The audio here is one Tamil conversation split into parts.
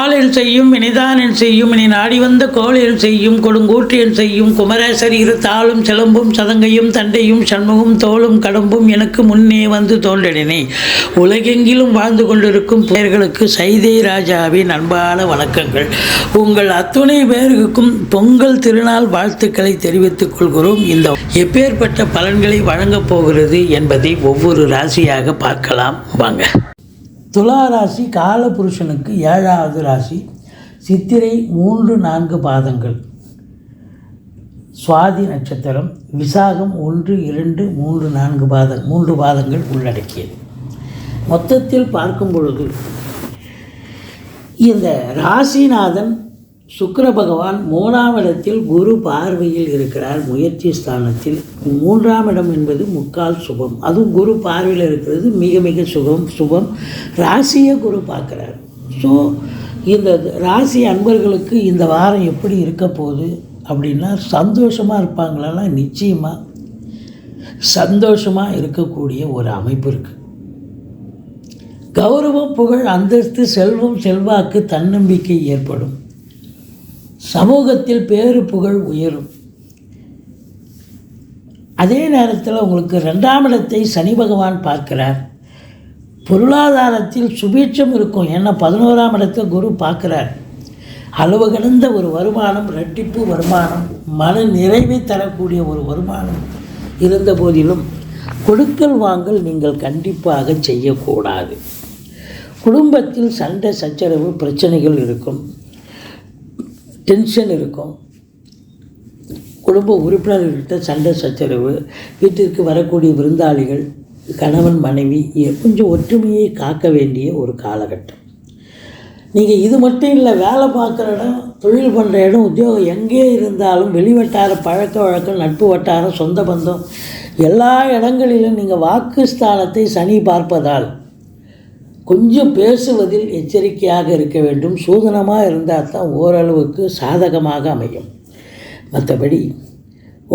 ஆளில் செய்யும் இனிதானில் செய்யும். இனி நாடி வந்த கோளில் செய்யும் கொடுங்கூற்றியல் செய்யும். குமரேசர் இரு தாளும் சிலம்பும் சதங்கையும் தண்டையும் சண்முகம் தோளும் கடம்பும் எனக்கு முன்னே வந்து தோன்றினே உலகெங்கிலும் வாழ்ந்து கொண்டிருக்கும் பெயர்களுக்கு சைதை ராஜாவின் அன்பான வணக்கங்கள். உங்கள் அத்துணை பேருக்கும் பொங்கல் திருநாள் வாழ்த்துக்களை தெரிவித்துக் கொள்கிறோம். இந்த எப்பேற்பட்ட பலன்களை வழங்கப் போகிறது என்பதை ஒவ்வொரு ராசியாக பார்க்கலாம். வாங்க. துலா ராசி காலபுருஷனுக்கு ஏழாவது ராசி சித்திரை மூன்று நான்கு பாதங்கள். சுவாதி நட்சத்திரம் விசாகம் ஒன்று இரண்டு மூன்று நான்கு பாதம் மூன்று பாதங்கள் உள்ளடக்கியது. மொத்தத்தில் பார்க்கும் பொழுது இந்த ராசிநாதன் சுக்கர பகவான் மூணாம் இடத்தில் குரு பார்வையில் இருக்கிறார். முயற்சி ஸ்தானத்தில் மூன்றாம் இடம் என்பது முக்கால் சுபம். அதுவும் குரு பார்வையில் இருக்கிறது மிக மிக சுகம் சுபம். ராசியை குரு பார்க்குறார். ஸோ இந்த ராசி அன்பர்களுக்கு இந்த வாரம் எப்படி இருக்க போகுது அப்படின்னா சந்தோஷமாக இருப்பாங்களான்னா நிச்சயமாக சந்தோஷமாக இருக்கக்கூடிய ஒரு அமைப்பு இருக்குது கௌரவம் புகழ் அந்தஸ்து செல்வம் செல்வாக்கு தன்னம்பிக்கை ஏற்படும். சமூகத்தில் பேரு புகழ் உயரும். அதே நேரத்தில் உங்களுக்கு ரெண்டாம் இடத்தை சனி பகவான் பார்க்கிறார். பொருளாதாரத்தில் சுபீட்சம் இருக்கும். ஏன்னா பதினோராம் இடத்தை குரு பார்க்குறார். அளவு கடந்த ஒரு வருமானம் ரெட்டிப்பு வருமானம் மன நிறைவை தரக்கூடிய ஒரு வருமானம் இருந்த போதிலும் கொடுக்கல் வாங்கல் நீங்கள் கண்டிப்பாக செய்யக்கூடாது. குடும்பத்தில் சண்டை சச்சரவு பிரச்சனைகள் இருக்கும். டென்ஷன் இருக்கும். குடும்ப உறுப்பினர்கள்கிட்ட சண்டை சச்சரவு வீட்டிற்கு வரக்கூடிய விருந்தாளிகள் கணவன் மனைவி கொஞ்சம் ஒற்றுமையை காக்க வேண்டிய ஒரு காலகட்டம். நீங்கள் இது மட்டும் இல்லை வேலை பார்க்குற இடம் தொழில் பண்ணுற இடம் உத்தியோகம் எங்கே இருந்தாலும் வெளிவட்டார பழக்க வழக்கம் நட்பு வட்டாரம் சொந்த பந்தம் எல்லா இடங்களிலும் நீங்கள் வாக்குஸ்தானத்தை சனி பார்ப்பதால் கொஞ்சம் பேசுவதில் எச்சரிக்கையாக இருக்க வேண்டும். சூதனமாக இருந்தால் தான் ஓரளவுக்கு சாதகமாக அமையும். மற்றபடி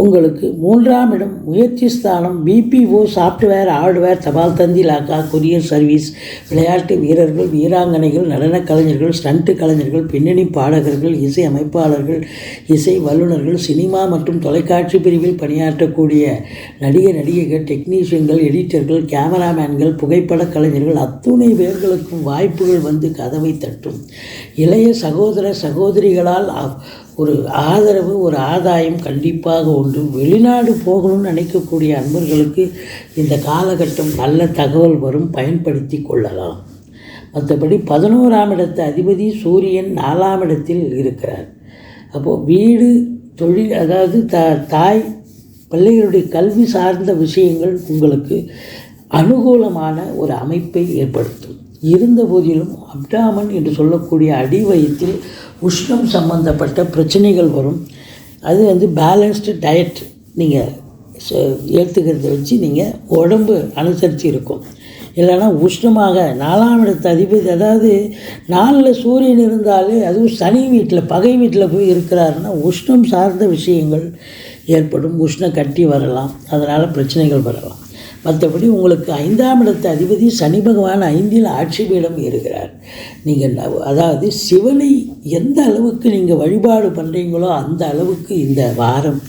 உங்களுக்கு மூன்றாம் இடம் முயற்சி ஸ்தானம் பிபிஓ சாஃப்ட்வேர் ஹார்ட்வேர் தபால் தந்தி லாக்கா கொரியர் சர்வீஸ் விளையாட்டு வீரர்கள் வீராங்கனைகள் நடனக் கலைஞர்கள் ஸ்டண்ட் கலைஞர்கள் பின்னணி பாடகர்கள் இசை அமைப்பாளர்கள் இசை வல்லுநர்கள் சினிமா மற்றும் தொலைக்காட்சி பிரிவில் பணியாற்றக்கூடிய நடிகர் நடிகைகள் டெக்னீஷியன்கள் எடிட்டர்கள் கேமராமேன்கள் புகைப்படக் கலைஞர்கள் அத்துணை பேர்களுக்கும் வாய்ப்புகள் வந்து கதவை தட்டும். இளைய சகோதர சகோதரிகளால் ஒரு ஆதரவு ஒரு ஆதாயம் கண்டிப்பாக உண்டு. வெளிநாடு போகணும்னு நினைக்கக்கூடிய அன்பர்களுக்கு இந்த காலகட்டம் நல்ல தகவல் வரும் பயன்படுத்தி கொள்ளலாம். மற்றபடி பதினோராம் இடத்து அதிபதி சூரியன் நாலாம் இடத்தில் இருக்கிறார். அப்போது வீடு தொழில் அதாவது த தாய் பிள்ளைகளுடைய கல்வி சார்ந்த விஷயங்கள் உங்களுக்கு அனுகூலமான ஒரு அமைப்பை ஏற்படுத்தும். இருந்த போதிலும் அப்டாமன் என்று சொல்லக்கூடிய அடி வயிற்றில் உஷ்ணம் சம்பந்தப்பட்ட பிரச்சனைகள் வரும். அது வந்து பேலன்ஸ்டு டயட் நீங்கள் ஏற்றுக்கிறத வச்சு நீங்கள் உடம்பு அனுசரித்து இருக்கும். இல்லைன்னா உஷ்ணமாக நாலாம் இடத்து அதிபதி அதாவது நாளில் சூரியன் இருந்தாலே அதுவும் சனி வீட்டில் பகை வீட்டில் போய் இருக்கிறாருன்னா உஷ்ணம் சார்ந்த விஷயங்கள் ஏற்படும். உஷ்ணம் கட்டி வரலாம். அதனால் பிரச்சனைகள் வரலாம். மற்றபடி உங்களுக்கு ஐந்தாம் இடத்து அதிபதி சனி பகவான் ஐந்தில் ஆட்சி பீடம் ஏறுகிறார். நீங்கள் அதாவது சிவனை எந்த அளவுக்கு நீங்கள் வழிபாடு பண்ணுறீங்களோ அந்த அளவுக்கு இந்த வாரம்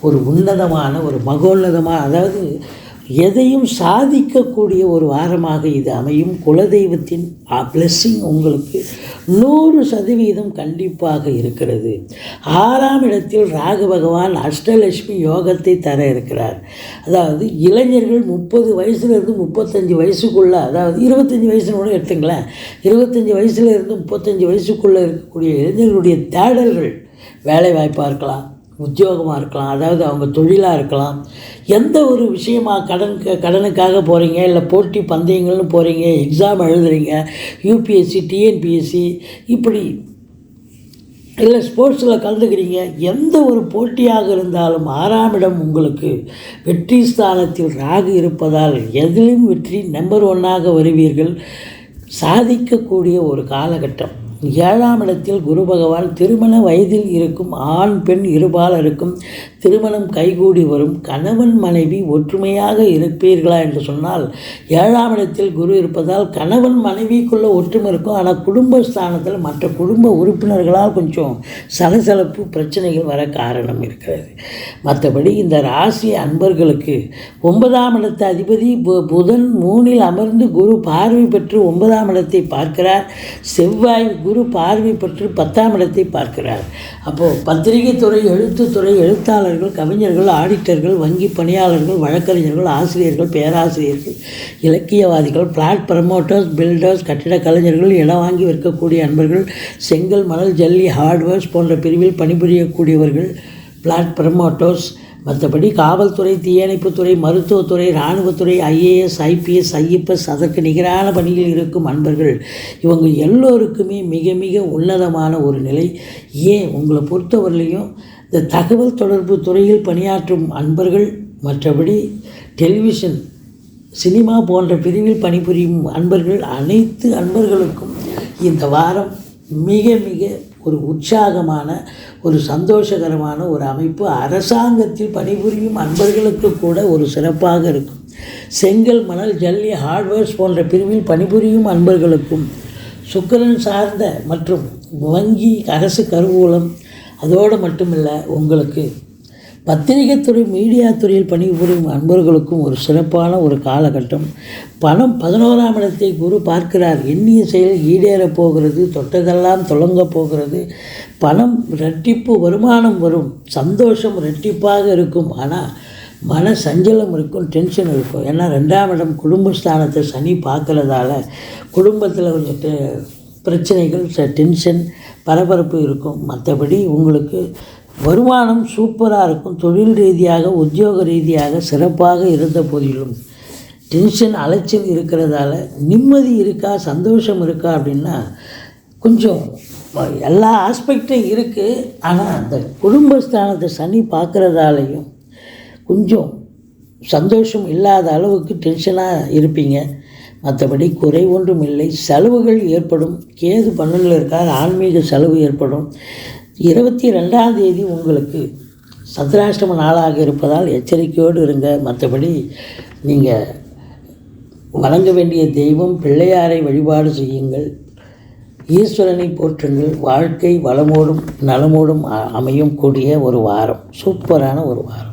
ஒரு உன்னதமான ஒரு மகோன்னதமான அதாவது எதையும் சாதிக்கக்கூடிய ஒரு வாரமாக இது அமையும். குலதெய்வத்தின் பிளெஸ்ஸிங் உங்களுக்கு நூறு சதவீதம் கண்டிப்பாக இருக்கிறது. ஆறாம் இடத்தில் ராகு பகவான் அஷ்டலட்சுமி யோகத்தை தர இருக்கிறார். அதாவது இளைஞர்கள் முப்பது வயசுலேருந்து முப்பத்தஞ்சு வயசுக்குள்ளே அதாவது இருபத்தஞ்சி வயசுன்னு கூட எடுத்துங்களேன். இருபத்தஞ்சி வயசுலேருந்து முப்பத்தஞ்சு வயசுக்குள்ளே இருக்கக்கூடிய இளைஞர்களுடைய தேடல்கள் வேலை வாய்ப்பாக இருக்கலாம். உத்தியோகமாக இருக்கலாம் அதாவது அவங்க தொழிலாக இருக்கலாம். எந்த ஒரு விஷயமாக கடன் கடனுக்காக போகிறீங்க இல்லை போட்டி பந்தயங்கள்னு போகிறீங்க எக்ஸாம் எழுதுறீங்க யூபிஎஸ்சி டிஎன்பிஎஸ்சி இப்படி இல்லை ஸ்போர்ட்ஸில் கலந்துக்கிறீங்க எந்த ஒரு போட்டியாக இருந்தாலும் ஆறாம் இடம் உங்களுக்கு வெற்றி ஸ்தானத்தில் ராகு இருப்பதால் எதிலும் வெற்றி நம்பர் ஒன்னாக வருவீர்கள். சாதிக்கக்கூடிய ஒரு காலகட்டம். ஏழாம் இடத்தில் குரு பகவான் திருமண வயதில் இருக்கும் ஆண் பெண் இருபாலருக்கும் திருமணம் கைகூடி வரும். கணவன் மனைவி ஒற்றுமையாக இருப்பீர்களா என்று சொன்னால் ஏழாம் இடத்தில் குரு இருப்பதால் கணவன் மனைவிக்குள்ளே ஒற்றுமை இருக்கும். ஆனால் குடும்ப ஸ்தானத்தில் மற்ற குடும்ப உறுப்பினர்களால் கொஞ்சம் சலசலப்பு பிரச்சனைகள் வர காரணம் இருக்கிறது. மற்றபடி இந்த ராசி அன்பர்களுக்கு ஒன்பதாம் இடத்த அதிபதி பு- புதன் மூணில் அமர்ந்து குரு பார்வை பெற்று ஒன்பதாம் இடத்தை பார்க்கிறார். செவ்வாய் குரு குரு பார்வை பெற்று பத்தாம் இடத்தை பார்க்கிறார். அப்போது பத்திரிகை துறை எழுத்துத்துறை எழுத்தாளர்கள் கவிஞர்கள் ஆடிட்டர்கள் வங்கி பணியாளர்கள் வழக்கறிஞர்கள் ஆசிரியர்கள் பேராசிரியர்கள் இலக்கியவாதிகள் பிளாட் ப்ரமோட்டர்ஸ் பில்டர்ஸ் கட்டிட கலைஞர்கள் இடம் வாங்கி விற்கக்கூடிய அன்பர்கள் செங்கல் மணல் ஜல்லி ஹார்ட்வேர்ஸ் போன்ற பிரிவில் பணிபுரியக்கூடியவர்கள் பிளாட் ப்ரமோட்டர்ஸ் மற்றபடி காவல்துறை தீயணைப்புத்துறை மருத்துவத்துறை இராணுவத்துறை ஐஏஎஸ் ஐபிஎஸ் ஐஎஃப்எஸ் அதற்கு நிகரான பணியில் இருக்கும் அன்பர்கள். இவங்க எல்லோருக்குமே மிக மிக உன்னதமான ஒரு நிலை. ஏன்? உங்களை பொறுத்தவரையிலையும் இந்த தகவல் தொடர்பு துறையில் பணியாற்றும் அன்பர்கள் மற்றபடி டெலிவிஷன் சினிமா போன்ற பிரிவில் பணிபுரியும் அன்பர்கள் அனைத்து அன்பர்களுக்கும் இந்த வாரம் மிக மிக ஒரு உற்சாகமான ஒரு சந்தோஷகரமான ஒரு அமைப்பு அரசாங்கத்தில் பணிபுரியும் அன்பர்களுக்கு கூட ஒரு சிறப்பாக இருக்கும். செங்கல் மணல் ஜல்லி ஹார்ட்வேர்ஸ் போன்ற பிரிவில் பணிபுரியும் அன்பர்களுக்கும் சுக்கிரன் சார்ந்த மற்றும் வங்கி அரசு கருவூலம் அதோடு மட்டுமில்லை உங்களுக்கு பத்திரிகை துறை மீடியா துறையில் பணிபுரியும் அன்பர்களுக்கும் ஒரு சிறப்பான ஒரு காலகட்டம். பணம் பதினோராம் இடத்தை குரு பார்க்கிறார். எண்ணிய செயல் ஈடேறப் போகிறது. தொட்டதெல்லாம் தொடங்கப் போகிறது. பணம் ரெட்டிப்பு வருமானம் வரும். சந்தோஷம் ரெட்டிப்பாக இருக்கும். ஆனால் மன சஞ்சலம் இருக்கும். டென்ஷன் இருக்கும். ஏன்னா ரெண்டாம் இடம் குடும்பஸ்தானத்தை சனி பார்க்குறதால குடும்பத்தில் கொஞ்சம் டெ- பிரச்சனைகள் ச- டென்ஷன் பரபரப்பு இருக்கும். மற்றபடி உங்களுக்கு வருமானம் சூப்பராக இருக்கும். தொழில் ரீதியாக உத்தியோக ரீதியாக சிறப்பாக இருந்த போதிலும் டென்ஷன் அலைச்சல் இருக்கிறதால நிம்மதி இருக்கா சந்தோஷம் இருக்கா அப்படின்னா கொஞ்சம் எல்லா ஆஸ்பெக்டும் இருக்குது ஆனால் அந்த குடும்பஸ்தானத்தை சனி பார்க்குறதாலையும் கொஞ்சம் சந்தோஷம் இல்லாத அளவுக்கு டென்ஷனாக இருப்பீங்க. மற்றபடி குறை ஒன்றும் இல்லை. செலவுகள் ஏற்படும். கேது பன்னெண்டில் இருக்கார். ஆன்மீக செலவு ஏற்படும். இருபத்தி ரெண்டாம் தேதி உங்களுக்கு சந்திராஷ்டம நாளாக இருப்பதால் எச்சரிக்கையோடு இருங்க. மற்றபடி நீங்கள் வணங்க வேண்டிய தெய்வம் பிள்ளையாரை வழிபாடு செய்யுங்கள். ஈஸ்வரனை போற்றுங்கள். வாழ்க்கை வளமோடும் நலமோடும் அமையும் கூடிய ஒரு வாரம். சூப்பரான ஒரு வாரம்.